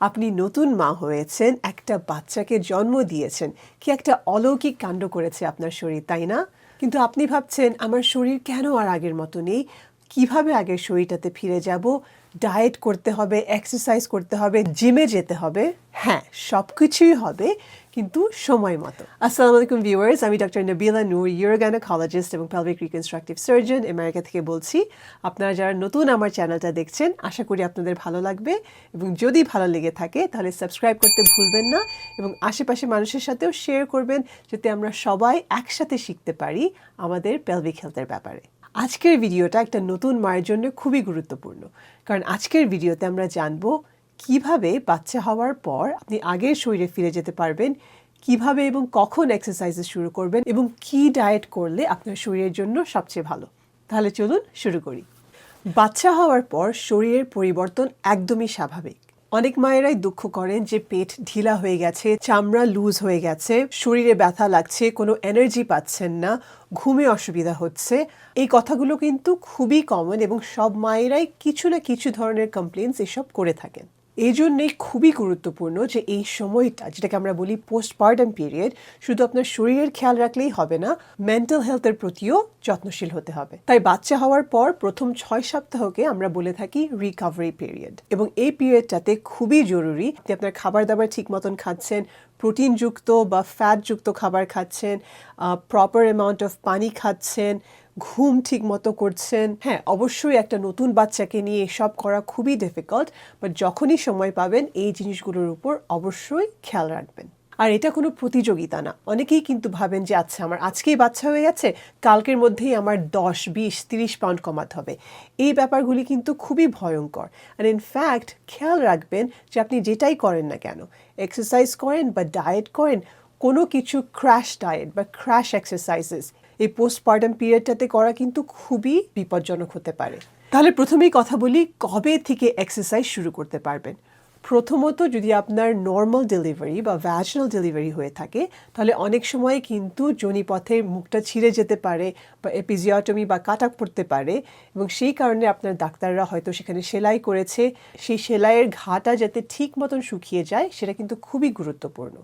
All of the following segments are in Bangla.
আপনি নতুন মা হয়েছেন, একটা বাচ্চাকে জন্ম দিয়েছেন। কি একটা অলৌকিক কাণ্ড করেছে আপনার শরীর, তাই না? কিন্তু আপনি ভাবছেন, আমার শরীর কেন আর আগের মতো নেই? কীভাবে আগের শরীরটাতে ফিরে যাব? ডায়েট করতে হবে, এক্সারসাইজ করতে হবে, জিমে যেতে হবে। হ্যাঁ সব কিছুই হবে, কিন্তু সময় মতো। আসসালামু আলাইকুম ভিউয়ার্স, আমি ডক্টর নবিলা নূর ইউরোগ্যানোকোলজিস্ট এবং পেলভিক রিকনস্ট্রাকটিভ সার্জন আমেরিকা থেকে বলছি। আপনারা যারা নতুন আমার চ্যানেলটা দেখছেন, আশা করি আপনাদের ভালো লাগবে। এবং যদি ভালো লেগে থাকে, তাহলে সাবস্ক্রাইব করতে ভুলবেন না এবং আশেপাশে মানুষের সাথেও শেয়ার করবেন, যাতে আমরা সবাই একসাথে শিখতে পারি আমাদের পেলভিক হেলথের ব্যাপারে। আজকের ভিডিওটা একটা নতুন মায়ের জন্য খুবই গুরুত্বপূর্ণ। কারণ আজকের ভিডিওতে আমরা জানব কীভাবে বাচ্চা হওয়ার পর আপনি আগের শরীরে ফিরে যেতে পারবেন, কীভাবে এবং কখন এক্সারসাইজেস শুরু করবেন এবং কি ডায়েট করলে আপনার শরীরের জন্য সবচেয়ে ভালো। তাহলে চলুন শুরু করি। বাচ্চা হওয়ার পর শরীরের পরিবর্তন একদমই স্বাভাবিক। অনেক মায়েরাই দুঃখ করেন যে পেট ঢিলা হয়ে গেছে, চামড়া লুজ হয়ে গেছে, শরীরে ব্যথা লাগছে, কোনো এনার্জি পাচ্ছেন না, ঘুমে অসুবিধা হচ্ছে। এই কথাগুলো কিন্তু খুবই কমন এবং সব মায়েরাই কিছু না কিছু ধরনের কমপ্লেন্স এসব করে থাকেন। এই জন্যেই খুবই গুরুত্বপূর্ণ যে এই সময়টা, যেটাকে আমরা বলি পোস্টপার্টাম পিরিয়ড শুধু আপনার শরীরের খেয়াল রাখলেই হবে না মেন্টাল হেলথের প্রতিও যত্নশীল হতে হবে। তাই বাচ্চা হওয়ার পর প্রথম ছয় সপ্তাহকে আমরা বলে থাকি রিকভারি পিরিয়ড এবং এই পিরিয়ডটাতে খুবই জরুরি যে আপনার খাবার দাবার ঠিক মতন খাচ্ছেন প্রোটিনযুক্ত বা ফ্যাটযুক্ত খাবার খাচ্ছেন প্রপার অ্যামাউন্ট অফ পানি খাচ্ছেন ঘুম ঠিক মতো করছেন। হ্যাঁ অবশ্যই একটা নতুন বাচ্চাকে নিয়ে এসব করা খুবই ডিফিকাল্ট বাট যখনই সময় পাবেন এই জিনিসগুলোর উপর অবশ্যই খেয়াল রাখবেন। আর এটা কোনো প্রতিযোগিতা না। অনেকেই কিন্তু ভাবেন যে আচ্ছা আমার আজকেই বাচ্চা হয়ে গেছে, কালকের মধ্যেই আমার দশ, বিশ, তিরিশ পাউন্ড কমাতে হবে। এই ব্যাপারগুলি কিন্তু খুবই ভয়ঙ্কর। আর ইনফ্যাক্ট খেয়াল রাখবেন যে, আপনি যেটাই করেন না কেন এক্সারসাইজ করেন বা ডায়েট করেন, কোনো কিছু ক্র্যাশ ডায়েট বা ক্র্যাশ এক্সারসাইজেস এই পোস্টপার্টাম পিরিয়ডটাতে করা কিন্তু খুবই বিপজ্জনক হতে পারে। তাহলে প্রথমেই কথা বলি, কবে থেকে এক্সারসাইজ শুরু করতে পারবেন? প্রথমত যদি আপনার নর্মাল ডেলিভারি বা ভ্যাশনাল ডেলিভারি হয়ে থাকে, তাহলে অনেক সময় কিন্তু জনিপথে মুখটা ছিঁড়ে যেতে পারে বা এপিজিওটমি বা কাটা পড়তে পারে এবং সেই কারণে আপনার ডাক্তাররা হয়তো সেখানে সেলাই করেছে। সেই সেলাইয়ের ঘাটা যাতে ঠিক মতন শুকিয়ে যায়, সেটা কিন্তু খুবই গুরুত্বপূর্ণ।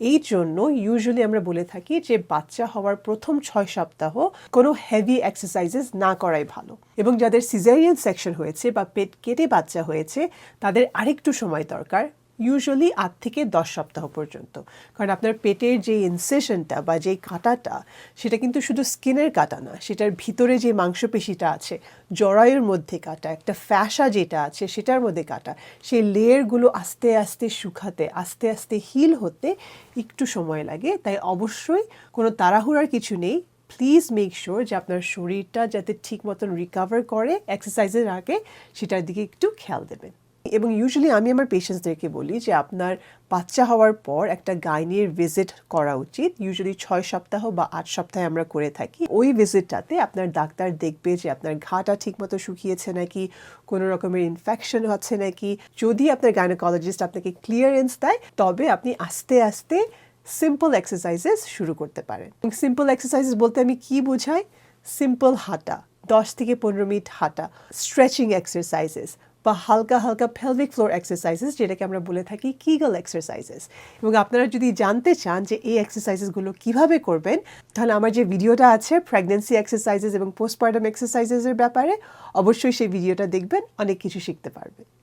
এই জন্য ইউজুয়ালি আমরা বলে থাকি যে বাচ্চা হওয়ার প্রথম ছয় সপ্তাহ কোনো হেভি এক্সারসাইজেস না করাই ভালো। এবং যাদের সিজারিয়ান সেকশন হয়েছে বা পেট কেটে বাচ্চা হয়েছে, তাদের আরেকটু সময় দরকার। ইউজুয়ালি আট থেকে দশ সপ্তাহ পর্যন্ত। কারণ আপনার পেটের যে ইনসেশনটা বা যেই কাঁটাটা, সেটা কিন্তু শুধু স্কিনের কাটা না, সেটার ভিতরে যে মাংসপেশিটা আছে, জরায়ুর মধ্যে কাটা, একটা ফ্যাসা যেটা আছে, সেটার মধ্যে কাটা, সেই লেয়ারগুলো আস্তে আস্তে শুকাতে, আস্তে আস্তে হিল হতে একটু সময় লাগে। তাই অবশ্যই কোনো তাড়াহুড়ার কিছু নেই। প্লিজ মেক শিওর যে আপনার শরীরটা যাতে ঠিক মতন রিকাভার করে এক্সারসাইজের আগে সেটার দিকে একটু খেয়াল দেবেন। এবং ইউজুয়ালি আমি আমার পেশেন্টসদেরকে বলি যে আপনার বাচ্চা হওয়ার পর একটা গাইনির ভিজিট করা উচিত। ইউজুয়ালি ছয় সপ্তাহ বা আট সপ্তাহে আমরা করে থাকি। ওই ভিজিটটাতে আপনার ডাক্তার দেখবে যে আপনার ঘাটা ঠিকমতো শুকিয়েছে নাকি, কোনো রকমের ইনফেকশন হচ্ছে নাকি। যদি আপনার গাইনোকোলজিস্ট আপনাকে ক্লিয়ারেন্স দেয়, তবে আপনি আস্তে আস্তে সিম্পল এক্সারসাইজেস শুরু করতে পারেন। সিম্পল এক্সারসাইজেস বলতে আমি কি বোঝাই? সিম্পল হাঁটা, দশ থেকে পনেরো মিনিট হাঁটা স্ট্রেচিং এক্সারসাইজেস বা হালকা হালকা ফেলভিক ফ্লোর এক্সারসাইজেস যেটাকে আমরা বলে থাকি কিগল এক্সারসাইজেস এবং আপনারা যদি জানতে চান যে এই এক্সারসাইজেসগুলো কীভাবে করবেন, তাহলে আমার যে ভিডিওটা আছে প্রেগনেন্সি এক্সারসাইজেস এবং পোস্টপার্টাম এক্সারসাইজেসের ব্যাপারে, অবশ্যই সেই ভিডিওটা দেখবেন, অনেক কিছু শিখতে পারবেন।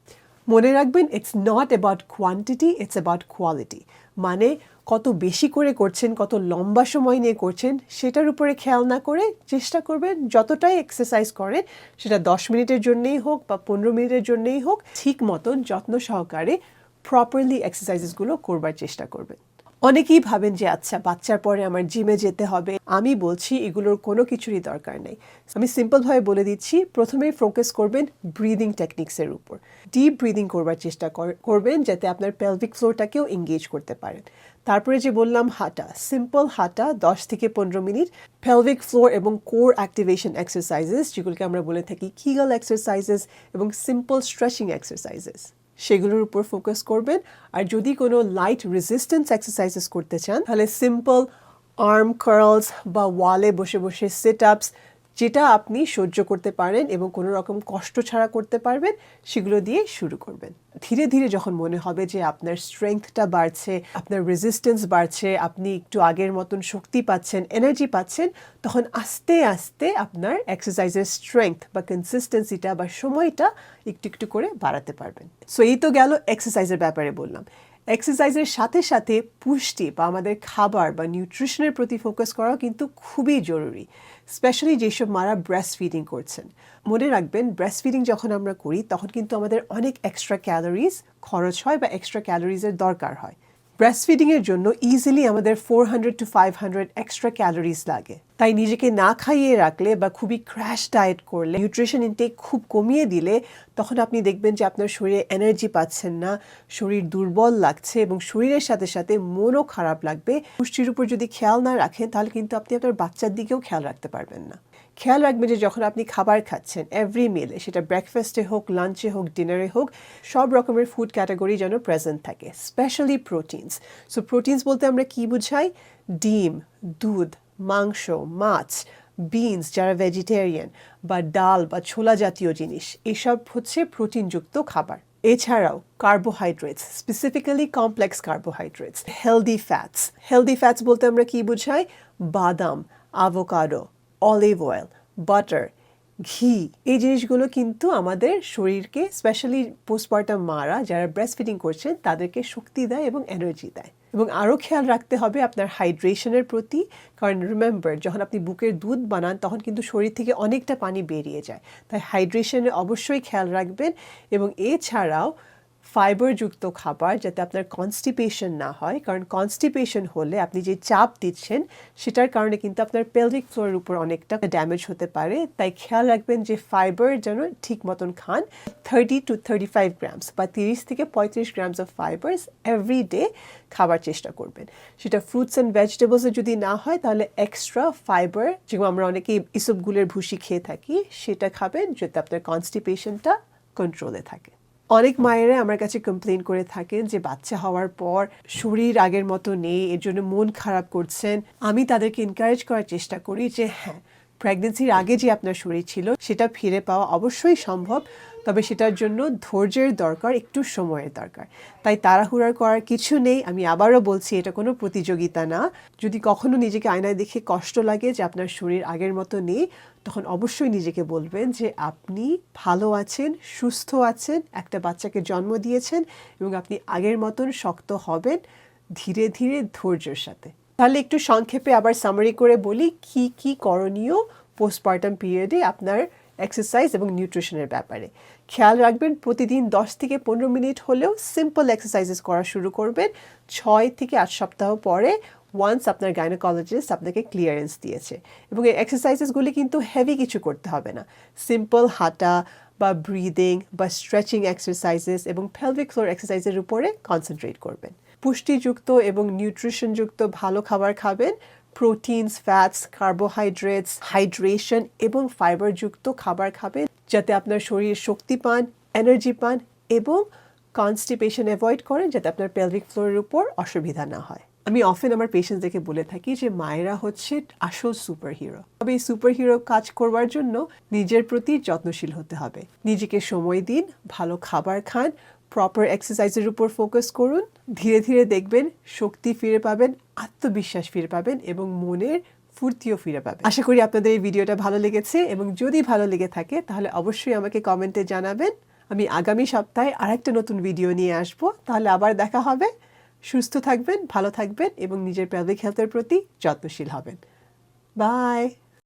মনে রাখবেন it's not about quantity it's about quality মানে কত বেশি করে করছেন, কত লম্বা সময় নিয়ে করছেন, সেটার উপরে খেয়াল না করে চেষ্টা করবেন, যতটাই এক্সারসাইজ করে সেটা দশ মিনিটের জন্যেই হোক বা পনেরো মিনিটের জন্যেই হোক, ঠিক মতন যত্ন সহকারে প্রপারলি এক্সারসাইজেসগুলো করবার চেষ্টা করবেন। অনেকেই ভাবেন যে আচ্ছা বাচ্চার পরে আমার জিমে যেতে হবে। আমি বলছি, এগুলোর কোনো কিছুরই দরকার নেই। আমি সিম্পলভাবে বলে দিচ্ছি, প্রথমেই ফোকাস করবেন ব্রিদিং টেকনিক্সের উপর। ডিপ ব্রিদিং করবার চেষ্টা করবেন যাতে আপনার পেলভিক ফ্লোরটাকেও এঙ্গেজ করতে পারেন। তারপরে যে বললাম, হাঁটা। সিম্পল হাঁটা, দশ থেকে পনেরো মিনিট। পেলভিক ফ্লোর এবং কোর অ্যাক্টিভেশন এক্সারসাইজেস যেগুলোকে আমরা বলে থাকি কিগল এক্সারসাইজেস এবং সিম্পল স্ট্রেচিং এক্সারসাইজেস সেগুলোর উপর ফোকাস করবেন। আর যদি কোনো লাইট রেজিস্ট্যান্স এক্সারসাইজেস করতে চান, তাহলে সিম্পল আর্ম কার্লস বা ওয়ালে বসে বসে সিট আপস যেটা আপনি সহ্য করতে পারেন এবং কোনো রকম কষ্ট ছাড়া করতে পারবেন, সেগুলো দিয়ে শুরু করবেন। ধীরে ধীরে যখন মনে হবে যে আপনার স্ট্রেংথটা বাড়ছে, আপনার রেজিস্ট্যান্স বাড়ছে, আপনি একটু আগের মতন শক্তি পাচ্ছেন এনার্জি পাচ্ছেন, তখন আস্তে আস্তে আপনার এক্সারসাইজের স্ট্রেংথ বা কনসিস্টেন্সিটা বা সময়টা একটু একটু করে বাড়াতে পারবেন। সো এই তো গেল এক্সারসাইজের ব্যাপারে বললাম। এক্সারসাইজের সাথে সাথে পুষ্টি বা আমাদের খাবার বা নিউট্রিশনের প্রতি ফোকাস করাও কিন্তু খুবই জরুরি স্পেশালি যেসব মারা ব্রেস্ট ফিডিং করছেন। মনে রাখবেন ব্রেস্ট ফিডিং যখন আমরা করি, তখন কিন্তু আমাদের অনেক এক্সট্রা ক্যালোরিজ খরচ হয় বা এক্সট্রা ক্যালোরিজের দরকার হয়। ব্রেস্ট ফিডিংয়ের জন্য ইজিলি আমাদের four hundred to five hundred extra calories লাগে। তাই নিজেকে না খাইয়ে রাখলে বা খুবই ক্র্যাশ ডায়েট করলে নিউট্রিশন ইনটেক খুব কমিয়ে দিলে, তখন আপনি দেখবেন যে আপনার শরীরে এনার্জি পাচ্ছেন না, শরীর দুর্বল লাগছে এবং শরীরের সাথে সাথে মনও খারাপ লাগবে। পুষ্টির উপর যদি খেয়াল না রাখেন, তাহলে কিন্তু আপনি আপনার বাচ্চার দিকেও খেয়াল রাখতে পারবেন না। খেয়াল রাখবেন যে যখন আপনি খাবার খাচ্ছেন এভরি মিলে সেটা ব্রেকফাস্টে হোক লাঞ্চে হোক ডিনারে হোক, সব রকমের ফুড ক্যাটাগরি যেন প্রেজেন্ট থাকে স্পেশালি প্রোটিনস সো প্রোটিনস বলতে আমরা কি বুঝাই? ডিম, দুধ, মাংস, মাছ বিনস যারা ভেজিটেরিয়ান বা ডাল বা ছোলা জাতীয় জিনিস, এসব হচ্ছে প্রোটিনযুক্ত খাবার। এছাড়াও carbohydrates specifically complex carbohydrates healthy fats healthy fats বলতে আমরা কি বুঝাই? বাদাম আভোকাডো অলিভ অয়েল বাটার ঘি, এই জিনিসগুলো কিন্তু আমাদের শরীরকে স্পেশালি পোস্টপার্টাম মারা যারা ব্রেস্ট ফিডিং করছেন, তাদেরকে শক্তি দেয় এবং এনার্জি দেয়। এবং আরও খেয়াল রাখতে হবে আপনার হাইড্রেশনের প্রতি। কারণ রিমেম্বার যখন আপনি বুকের দুধ বানান, তখন কিন্তু শরীর থেকে অনেকটা পানি বেরিয়ে যায়। তাই হাইড্রেশনে অবশ্যই খেয়াল রাখবেন। এবং এছাড়াও ফাইবারযুক্ত খাবার যাতে আপনার কনস্টিপেশন না হয়। কারণ কনস্টিপেশন হলে আপনি যে চাপ দিচ্ছেন, সেটার কারণে কিন্তু আপনার পেলভিক ফ্লোরের উপর অনেকটা ড্যামেজ হতে পারে। তাই খেয়াল রাখবেন যে ফাইবার যেন ঠিক মতন খান। Thirty two thirty five grams বা তিরিশ থেকে পঁয়ত্রিশ grams of fibres every day খাবার চেষ্টা করবেন। সেটা ফ্রুটস অ্যান্ড ভেজিটেবলসে যদি না হয়, তাহলে এক্সট্রা ফাইবার যেগুলো আমরা অনেকেই ইসবগুলের ভুসি খেয়ে থাকি, সেটা খাবেন, যাতে আপনার কনস্টিপেশনটা কন্ট্রোলে থাকে। অনেক মায়েরা আমার কাছে কমপ্লেন করে থাকেন যে বাচ্চা হওয়ার পর শরীর আগের মতো নেই, এর জন্য মন খারাপ করছেন। আমি তাদেরকে এনকারেজ করার চেষ্টা করি যে হ্যাঁ প্রেগনেন্সির আগে যে আপনার শরীর ছিল, সেটা ফিরে পাওয়া অবশ্যই সম্ভব, তবে সেটার জন্য ধৈর্যের দরকার, একটু সময়ের দরকার। তাই তাড়াহুড়ার করার কিছু নেই, আমি আবারও বলছি, এটা কোনো প্রতিযোগিতা না। যদি কখনো নিজেকে আয়নায় দেখে কষ্ট লাগে যে আপনার শরীর আগের মতো নেই, তখন অবশ্যই নিজেকে বলবেন যে আপনি ভালো আছেন, সুস্থ আছেন, একটা বাচ্চাকে জন্ম দিয়েছেন এবং আপনি আগের মতন শক্ত হবেন, ধীরে ধীরে ধৈর্যের সাথে। তাহলে একটু সংক্ষেপে আবার সামারি করে বলি কি কি করণীয় পোস্টপার্টাম পিরিয়ডে আপনার এক্সারসাইজ এবং নিউট্রিশনের ব্যাপারে। খেয়াল রাখবেন, প্রতিদিন দশ থেকে পনেরো মিনিট হলেও সিম্পল এক্সারসাইজেস করা শুরু করবেন। ছয় থেকে আট সপ্তাহ পরে ওয়ান্স আপনার গাইনোকোলজিস্ট আপনাকে ক্লিয়ারেন্স দিয়েছে। এবং এই এক্সারসাইজেসগুলি কিন্তু হেভি কিছু করতে হবে না। সিম্পল হাঁটা বা ব্রিদিং বা স্ট্রেচিং এক্সারসাইজেস এবং পেলভিক ফ্লোর এক্সারসাইজের উপরে কনসেন্ট্রেট করবেন। পুষ্টিযুক্ত এবং নিউট্রিশনযুক্ত ভালো খাবার খাবেন। প্রোটিনস ফ্যাটস কার্বোহাইড্রেটস হাইড্রেশন এবং ফাইবারযুক্ত খাবার খাবেন যাতে আপনার শরীর শক্তি পান এনার্জি পান এবং কনস্টিপেশন অ্যাভয়েড করেন যাতে আপনার পেলভিক ফ্লোরের উপর অসুবিধা না হয়। আমি অফেন আমার পেশেন্টসদেরকে বলে থাকি যে, মায়েরা হচ্ছে আসল সুপার হিরো তবে এই সুপার হিরো কাজ করবার জন্য নিজের প্রতি যত্নশীল হতে হবে। নিজেকে সময় দিন, ভালো খাবার খান প্রপার এক্সারসাইজের উপর ফোকাস করুন। ধীরে ধীরে দেখবেন শক্তি ফিরে পাবেন, আত্মবিশ্বাস ফিরে পাবেন এবং মনের ফুর্তিও ফিরে পাবেন। আশা করি আপনাদের এই ভিডিওটা ভালো লেগেছে এবং যদি ভালো লেগে থাকে তাহলে অবশ্যই আমাকে কমেন্টে জানাবেন। আমি আগামী সপ্তাহে আরেকটা নতুন ভিডিও নিয়ে আসব। তাহলে আবার দেখা হবে। সুস্থ থাকবেন, ভালো থাকবেন এবং নিজের পেলভিক হেলথের প্রতি যত্নশীল হবেন। বাই